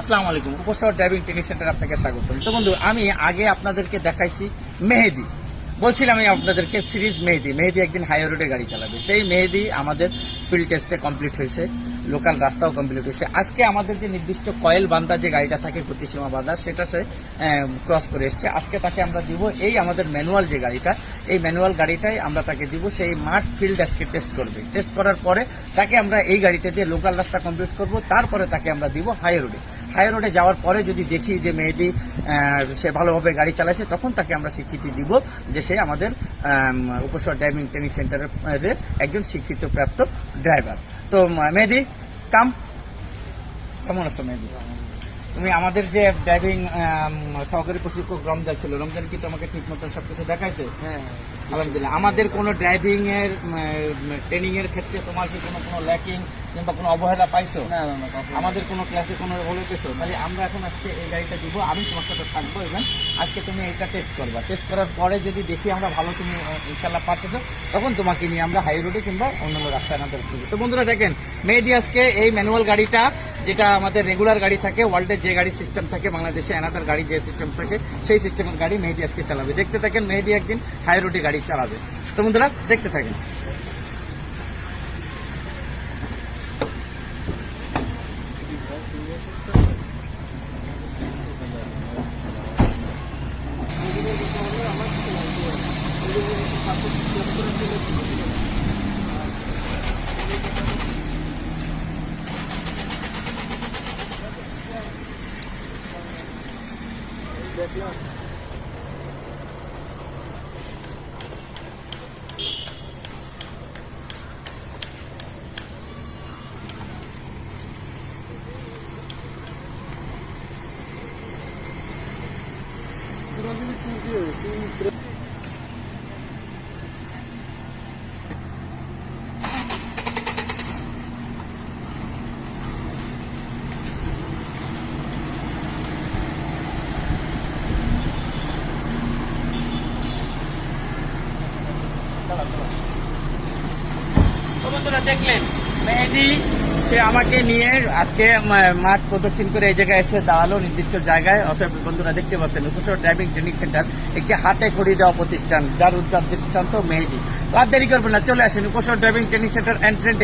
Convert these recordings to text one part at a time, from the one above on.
আসসালামু আলাইকুম উপশহর driving training centre আপনাকে স্বাগত তো বন্ধু, আমি আগে আপনাদেরকে দেখাইছি মেহেদি। বলছিলাম আমি আপনাদেরকে সিরিজ মেহেদি। মেহেদি একদিন হাই রোডে গাড়ি চালাবে। সেই মেহেদি আমাদের ফিল্ড টেস্টে কমপ্লিট হয়েছে লোকাল রাস্তাও কমপ্লিট হয়েছে। আজকে আমাদের যে নির্দিষ্ট কয়েল বান্ধা যে গাড়িটা থাকে, প্রতিসীমা বাঁধা, সেটা সে ক্রস করে এসছে। আজকে তাকে আমরা দিব এই আমাদের ম্যানুয়াল যে গাড়িটা, এই ম্যানুয়াল গাড়িটাই আমরা তাকে দিব, সেই মাঠ ফিল্ড আজকে টেস্ট করবে। টেস্ট করার পরে তাকে আমরা এই গাড়িটা দিয়ে লোকাল রাস্তা কমপ্লিট করব। তারপরে তাকে আমরা দিব হাই রোডে হাই রোডে যাওয়ার পরে যদি দেখি যে মেয়েটি সে ভালোভাবে গাড়ি চালাইছে তখন তাকে আমরা স্বীকৃতি দিব যে সে আমাদের আম, উপসর ড্রাইভিং ট্রেনিং সেন্টারের একজন স্বীকৃত প্রাপ্ত ড্রাইভার। তো মেহেদি কাম। কেমন আছো মেহেদি? তুমি আমাদের যে ড্রাইভিং সহকারী প্রশিক্ষক রমজান ছিল রমজান কি তোমাকে ঠিক মতন সবকিছু দেখাইছে? হ্যাঁ। আলহামদুলিল্লাহ। আমাদের কোনো ড্রাইভিং এর ট্রেনিং এর ক্ষেত্রে তোমার কি কোনো কোনো ল্যাকিং কিংবা কোনো অবহেলা পাইছো? না না না আমাদের কোনো ক্লাসে কোনো বলে পেছো? তাহলে আমরা এখন আজকে এই গাড়িটা দিব আমি তোমার সাথে থাকব এবং আজকে তুমি এটা টেস্ট করবা। টেস্ট করার পরে যদি দেখি আমরা ভালো তুমি ইনশাল্লাহ পারতেছো তখন তোমাকে নিয়ে আমরা হাই রোডে কিংবা অন্যান্য রাস্তায় আমাদের তো বন্ধুরা দেখেন মেহেদি আজকে এই ম্যানুয়াল গাড়িটা যেটা আমাদের রেগুলার গাড়ি থাকে ওয়ার্ল্ডের যে গাড়ি সিস্টেম থাকে, বাংলাদেশে এনাদার গাড়ি যে সিস্টেম থাকে, সেই সিস্টেমের গাড়ি মেহেদি আজকে চালাবে। দেখতে থাকেন মেহেদি একদিন হাই রোডে গাড়ি চালাবে। তো বন্ধুরা, দেখতে থাকেন। aqui, ó. Durante o দেখলেন, মেহেদি, সে আমাকে নিয়ে আজকে মাঠ প্রদক্ষিণ করে এই জায়গায় এসে দাঁড়াল নির্দিষ্ট জায়গায়। অতএব বন্ধুরা দেখতে পাচ্ছেন, উপসর ড্রাইভিং ট্রেনিং সেন্টার একটি হাতে খড়ি দেওয়া প্রতিষ্ঠান, যার উদ্যান দৃষ্টান্ত মেহেদি। তো আর দেরি করবেন না, চলে আসেন Upasar driving training centre and train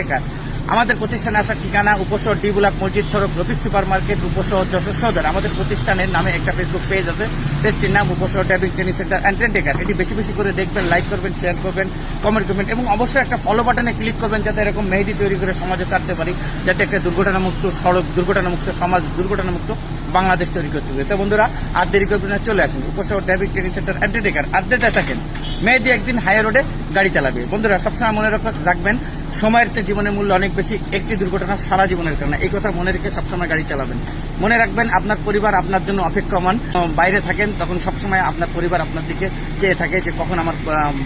আমাদের প্রতিষ্ঠানে আসার ঠিকানা উপসর ডি ব্লক মসজিদ, সড়ক, রফিক সুপার মার্কেট উপসর যশোর সদর। আমাদের প্রতিষ্ঠানের নামে একটা ফেসবুক পেজ আছে। পেজটির নাম Upasar driving training centre and টেকার। এটি বেশি বেশি করে দেখবেন লাইক করবেন শেয়ার করবেন কমেন্ট করবেন এবং অবশ্যই একটা ফলো বাটনে ক্লিক করবেন যাতে এরকম মেহেদি তৈরি করে সমাজে ছাড়তে পারি, যাতে একটা দুর্ঘটনামুক্ত সড়ক, দুর্ঘটনামুক্ত সমাজ, দুর্ঘটনামুক্ত বাংলাদেশ তৈরি করতে হবে তো বন্ধুরা, আর দেরি করবেন চলে আসুন। Upasar driving training centre and টেকার। আপডেটে থাকেন, মেহেদি একদিন হাই রোডে গাড়ি চালাবে। বন্ধুরা, সবসময় মনে রাখ- রাখবেন, সময়ের চেয়ে জীবনের মূল্য অনেক বেশি, একটি দুর্ঘটনা সারা জীবনের কারণে। এই কথা মনে রেখে সবসময় গাড়ি চালাবেন। মনে রাখবেন, আপনার পরিবার আপনার জন্য অপেক্ষমান। বাইরে থাকেন, তখন সবসময় আপনার পরিবার আপনার দিকে চেয়ে থাকে যে, কখন আমার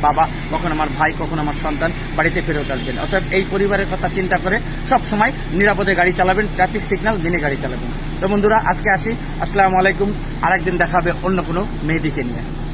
বাবা, কখন আমার ভাই, কখন আমার সন্তান বাড়িতে ফেরত আসবেন। অর্থাৎ এই পরিবারের কথা চিন্তা করে সবসময় নিরাপদে গাড়ি চালাবেন, ট্রাফিক সিগন্যাল মেনে গাড়ি চালাবেন। তো বন্ধুরা, আজকে আসি। আসসালামু আলাইকুম। আরেকদিন দেখা হবে অন্য কোনো মেয়েদিকে নিয়ে।